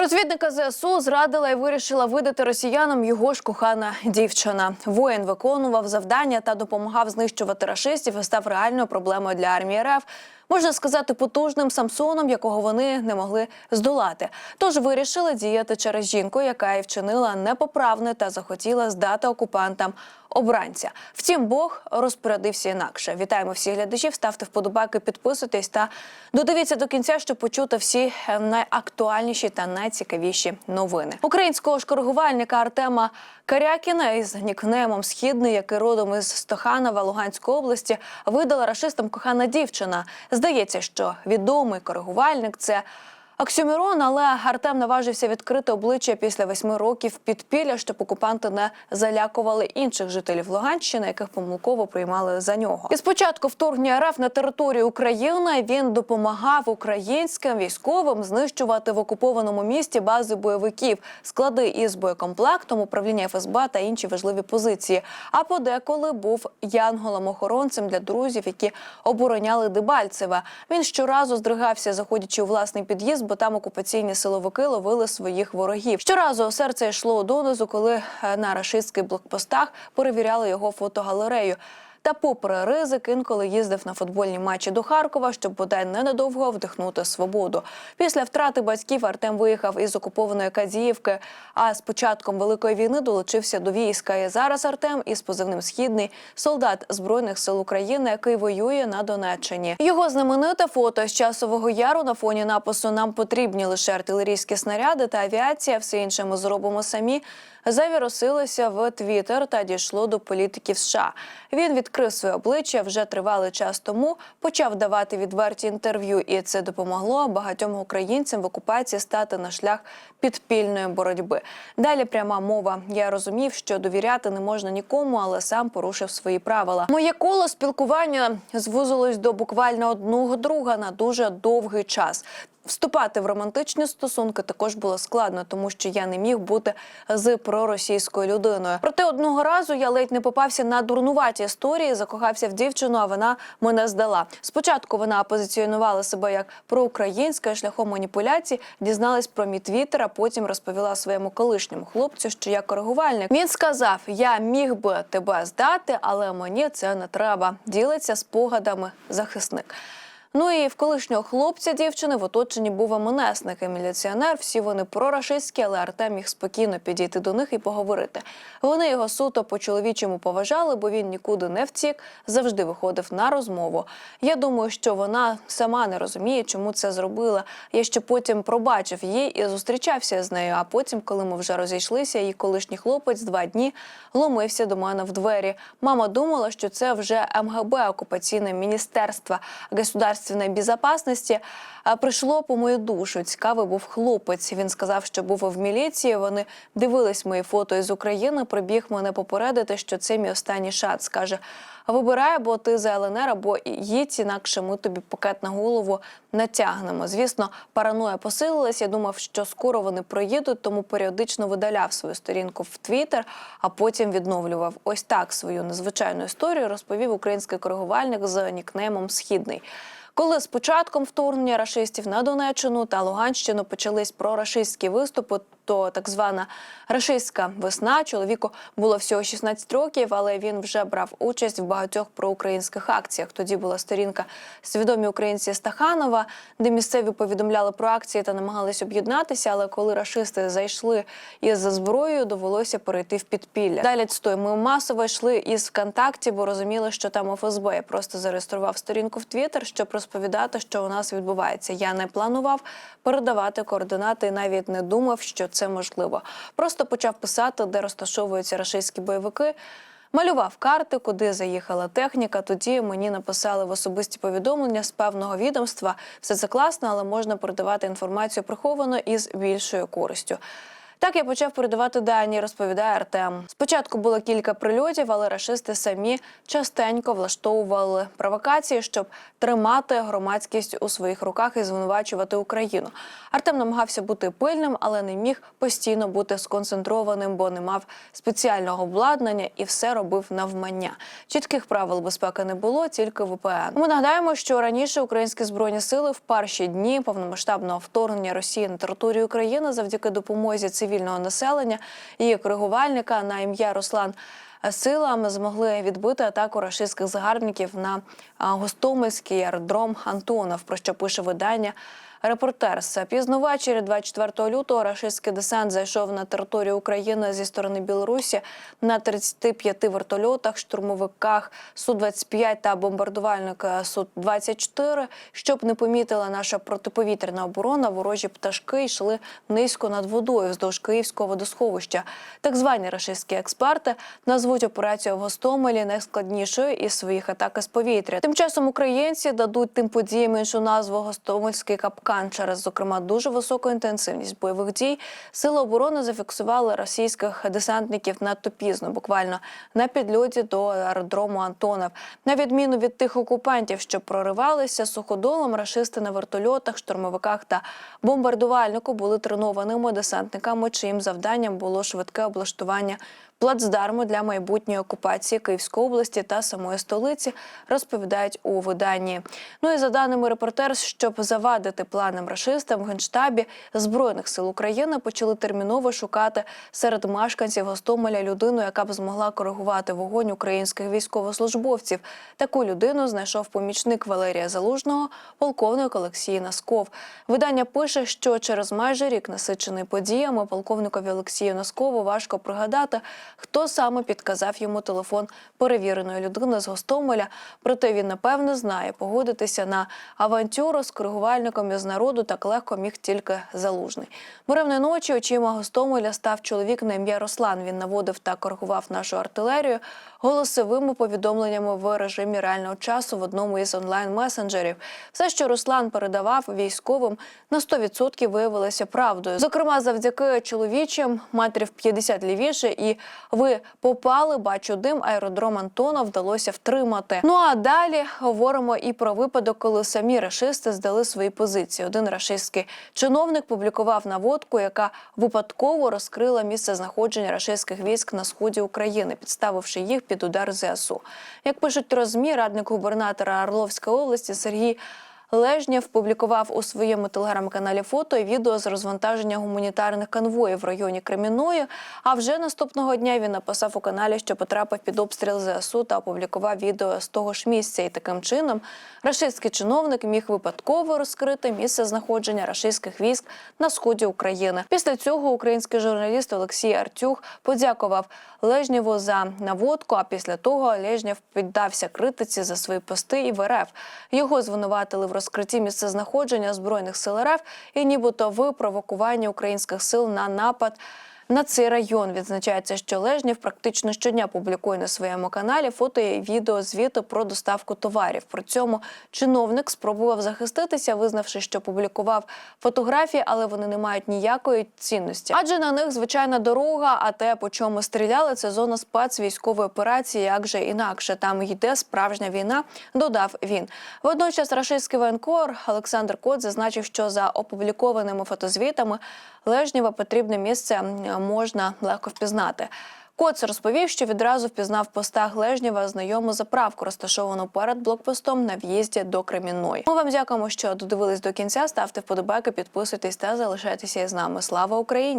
Розвідника ЗСУ зрадила і вирішила видати росіянам його ж кохана дівчина. Воїн виконував завдання та допомагав знищувати рашистів і став реальною проблемою для армії РФ. Можна сказати, потужним Самсоном, якого вони не могли здолати. Тож вирішили діяти через жінку, яка і вчинила непоправне та захотіла здати окупантам обранця. Втім, Бог розпорядився інакше. Вітаємо всіх глядачів. Ставте вподобайки, підписуйтесь та додивіться до кінця, щоб почути всі е, найактуальніші та найцікавіші новини. Українського ж коригувальника Артема Карякіна із нікнеймом Східний, який родом із Стоханова Луганської області, видала рашистам кохана дівчина. Здається, що відомий коригувальник це. Оксюмірон, але Артем наважився відкрити обличчя після восьми років підпілля, щоб окупанти не залякували інших жителів Луганщини, яких помилково приймали за нього. І спочатку вторгнення РФ на територію України він допомагав українським військовим знищувати в окупованому місті бази бойовиків, склади із боєкомплектом, управління ФСБ та інші важливі позиції. А подеколи був янголом-охоронцем для друзів, які обороняли Дебальцеве. Він щоразу здригався, заходячи у власний під'їзд, бо там окупаційні силовики ловили своїх ворогів. Щоразу серце йшло донизу, коли е, на рашистських блокпостах перевіряли його фотогалерею. Та, попри ризик, інколи їздив на футбольні матчі до Харкова, щоб бодай ненадовго вдихнути свободу. Після втрати батьків Артем виїхав із окупованої Кадіївки. А з початком великої війни долучився до війська. І зараз Артем із позивним східний солдат збройних сил України, який воює на Донеччині. Його знамените фото з часового яру на фоні напису Нам потрібні лише артилерійські снаряди та авіація. Все інше ми зробимо самі завірусилося в Твіттер та дійшло до політиків США. Він відкрив своє обличчя вже тривалий час тому, почав давати відверті інтерв'ю, і це допомогло багатьом українцям в окупації стати на шлях підпільної боротьби. Далі пряма мова. Я розумів, що довіряти не можна нікому, але сам порушив свої правила. Моє коло спілкування звузилось до буквально одного друга на дуже довгий час. Вступати в романтичні стосунки також було складно, тому що я не міг бути з проросійською людиною. Проте одного разу я ледь не попався на дурнуваті історії, закохався в дівчину, а вона мене здала. Спочатку вона позиціонувала себе як проукраїнська шляхом маніпуляцій, дізналась про мій твіттер, а потім розповіла своєму колишньому хлопцю, що я коригувальник. Він сказав: Я міг би тебе здати, але мені це не треба. Ділиться спогадами захисник. Ну і в колишнього хлопця дівчини в оточенні був МНСник і міліціонер. Всі вони прорашистські, але Артем міг спокійно підійти до них і поговорити. Вони його суто по чоловічому поважали, бо він нікуди не втік, завжди виходив на розмову. Я думаю, що вона сама не розуміє, чому це зробила. Я ще потім пробачив її і зустрічався з нею. А потім, коли ми вже розійшлися, її колишній хлопець два дні ломився до мене в двері. Мама думала, що це вже МГБ, окупаційне міністерство государства государственной безопасности прийшло по мою душу. Цікавий був хлопець. Він сказав, що був в міліції. Вони дивились мої фото із України. Прибіг мене попередити, що це мій останній шанс. Каже: вибирай, або ти за ЛНР, або їдь, інакше ми тобі пакет на голову натягнемо. Звісно, параноя посилилась. Я думав, що скоро вони проїдуть, тому періодично видаляв свою сторінку в Твіттер, а потім відновлював. Ось так свою незвичайну історію розповів український коригувальник з нікнеймом Східний. Коли з початком вторгнення рашистів на Донеччину та Луганщину почались прорашистські виступи, то так звана рашистська весна чоловіку було всього 16 років, але він вже брав участь в багатьох проукраїнських акціях. Тоді була сторінка свідомі українці Стаханова, де місцеві повідомляли про акції та намагались об'єднатися. Але коли рашисти зайшли із зброєю, довелося перейти в підпілля. Далі цитую, ми масово йшли із ВКонтакті, бо розуміли, що там ФСБ. Я просто зареєстрував сторінку в Твіттер, щоб розповідати, що у нас відбувається. Я не планував передавати координати навіть не думав, що це можливо. Просто почав писати, де розташовуються рашистські бойовики. Малював карти, куди заїхала техніка. Тоді мені написали в особисті повідомлення з певного відомства. Все це класно, але можна передавати інформацію приховано із більшою користю. Так я почав передавати дані, розповідає Артем. Спочатку було кілька прильотів, але рашисти самі частенько влаштовували провокації, щоб тримати громадськість у своїх руках і звинувачувати Україну. Артем намагався бути пильним, але не міг постійно бути сконцентрованим, бо не мав спеціального обладнання і все робив навмання. Чітких правил безпеки не було, тільки ВПН. Ми нагадаємо, що раніше українські збройні сили в перші дні повномасштабного вторгнення Росії на територію України завдяки допомозі цивільного населення і коригувальника на ім'я Руслан. Силами змогли відбити атаку рашистських загарбників на Гостомельський аеродром Антонов, про що пише видання Репортерс. Пізно ввечері, 24 лютого, рашистський десант зайшов на територію України зі сторони Білорусі на 35 вертольотах, штурмовиках Су-25 та бомбардувальник Су-24. Щоб не помітила наша протиповітряна оборона, ворожі пташки йшли низько над водою вздовж Київського водосховища. Так звані рашистські експерти назвуть операцію в Гостомелі найскладнішою із своїх атак з повітря. Тим часом українці дадуть тим подіям іншу назву Гостомельський капкан через, зокрема, дуже високу інтенсивність бойових дій. Сили оборони зафіксували російських десантників надто пізно, буквально на підльоті до аеродрому Антонов. На відміну від тих окупантів, що проривалися суходолом, рашисти на вертольотах, штурмовиках та бомбардувальнику були тренованими десантниками, чиїм завданням було швидке облаштування плацдарму для майбутньої окупації Київської області та самої столиці, розповідають у виданні. Ну і за даними репортерс, щоб завадити планам рашистам в генштабі збройних сил України почали терміново шукати серед мешканців Гостомеля людину, яка б змогла коригувати вогонь українських військовослужбовців. Таку людину знайшов помічник Валерія Залужного, полковник Олексій Насков. Видання пише, що через майже рік насичений подіями полковникові Олексію Наскову важко пригадати, хто саме підказав йому телефон перевіреної людини з Гостомеля. Проте він напевно знає, погодитися на авантюру з коригувальником із народу так легко міг тільки залужний. Буремної ночі очима Гостомеля став чоловік на ім'я Руслан. Він наводив та коригував нашу артилерію голосовими повідомленнями в режимі реального часу в одному із онлайн-месенджерів. Все, що Руслан передавав військовим, на 100% виявилося правдою. Зокрема, завдяки чоловічим метрів 50 лівіше, і ви попали, бачу дим, аеродром Антона вдалося втримати. Ну а далі говоримо і про випадок, коли самі рашисти здали свої позиції. Один рашистський чиновник публікував наводку, яка випадково розкрила місце знаходження рашистських військ на сході України, підставивши їх під удар ЗСУ. Як пишуть розмі, радник губернатора Орловської області Сергій. Лежнєв публікував у своєму телеграм-каналі фото і відео з розвантаження гуманітарних конвоїв в районі Креміної. А вже наступного дня він написав у каналі, що потрапив під обстріл ЗСУ та опублікував відео з того ж місця. І таким чином рашистський чиновник міг випадково розкрити місце знаходження рашистських військ на сході України. Після цього український журналіст Олексій Артюх подякував Лежнєву за наводку. А після того Лежнєв піддався критиці за свої пости і в РФ. Його звинуватили в розкритті місцезнаходження збройних сил РФ і нібито в провокуванні українських сил на напад. На цей район відзначається, що Лежнєв практично щодня публікує на своєму каналі фото і відео звіту про доставку товарів. При цьому чиновник спробував захиститися, визнавши, що публікував фотографії, але вони не мають ніякої цінності. Адже на них звичайна дорога, а те, по чому стріляли, це зона спецвійськової операції. Як же інакше там йде справжня війна, додав він. Водночас рашистський воєнкор Олександр Кот зазначив, що за опублікованими фотозвітами Лежнєва потрібне місце можна легко впізнати. Коц розповів, що відразу впізнав поста Глежнєва знайому заправку, розташовану перед блокпостом на в'їзді до Кремінної. Ми вам дякуємо, що додивились до кінця. Ставте вподобайки, підписуйтесь та залишайтеся із нами. Слава Україні!